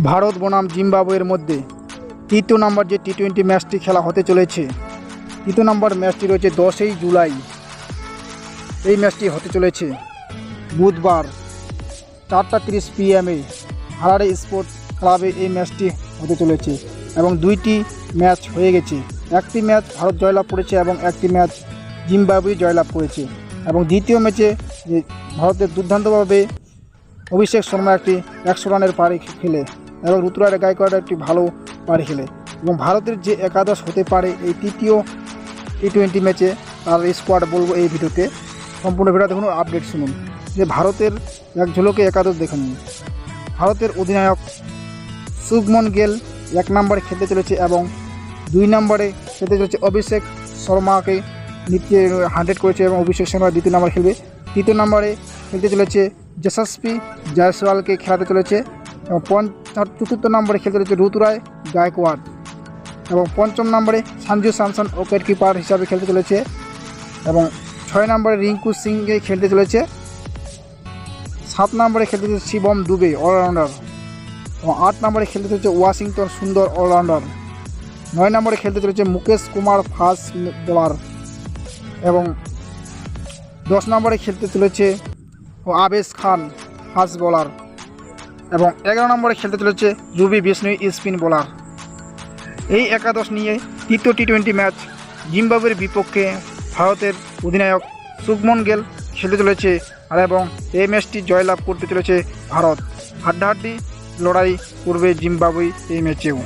ভারত বনাম জিম্বাবুয়ের মধ্যে তৃতীয় নম্বর যে টি টোয়েন্টি ম্যাচটি খেলা হতে চলেছে। তৃতীয় নম্বর ম্যাচটি রয়েছে দশই জুলাই। এই ম্যাচটি হতে চলেছে বুধবার চারটা তিরিশ পিএমে হারারে স্পোর্ট ক্লাবে এই ম্যাচটি হতে চলেছে এবং দুইটি ম্যাচ হয়ে গেছে। একটি ম্যাচ ভারত জয়লাভ করেছে এবং একটি ম্যাচ জিম্বাবুয়ে জয়লাভ করেছে এবং দ্বিতীয় ম্যাচে ভারতের দুর্দান্তভাবে অভিষেক শর্মা একটি একশো রানের পারি খেলে। এবং ঋতুরাজ গায়কোয়াড় একটি ভালো পারি খেলে। এবং ভারতের যে একাদশ হতে পারে এই তৃতীয় টি টোয়েন্টি ম্যাচে তার স্কোয়াড বলব এই ভিডিওতে। সম্পূর্ণ ভিডিও দেখুন আপডেট শুনুন। যে ভারতের এক ঝলকে একাদশ দেখে নিন ভারতের অধিনায়ক শুভমন গেল এক নম্বরে খেলতে চলেছে এবং দুই নম্বরে খেলতে চলেছে অভিষেক শর্মাকে নিতে হান্ড্রেড করেছে এবং অভিষেক শর্মা দ্বিতীয় নম্বরে খেলবে। তৃতীয় নম্বরে খেলতে চলেছে যশস্বী জয়সওয়ালকে খেলাতে চলেছে এবং পঞ্চ চতুর্থ নম্বরে খেলতে চলেছে ঋতুরায় গায়কওয়াড় এবং পঞ্চম নম্বরে সঞ্জু স্যামসন উইকেট কিপার হিসাবে খেলতে চলেছে। এবং ছয় নম্বরে রিঙ্কু সিংকে খেলতে চলেছে। সাত নম্বরে খেলতে চলেছে শিবম দুবে অলরাউন্ডার এবং আট নম্বরে খেলতে চলেছে ওয়াশিংটন সুন্দর অলরাউন্ডার নয় নম্বরে খেলতে চলেছে মুকেশ কুমার ফাস্ট বোলার এবং দশ নম্বরে খেলতে চলেছে আবেশ খান ফাস্ট বোলার এবং এগারো নম্বরে খেলতে চলেছে রুবি বিষ্ণু স্পিন বোলার। এই একাদশ নিয়ে তৃতীয় টি টোয়েন্টি ম্যাচ জিম্বাবুয়ের বিপক্ষে ভারতের অধিনায়ক শুভমন গেল খেলতে চলেছে আর এবং এই ম্যাচটি জয়লাভ করতে চলেছে ভারত। হাড্ডাহাড্ডি লড়াই করবে জিম্বাবুই এই ম্যাচেও।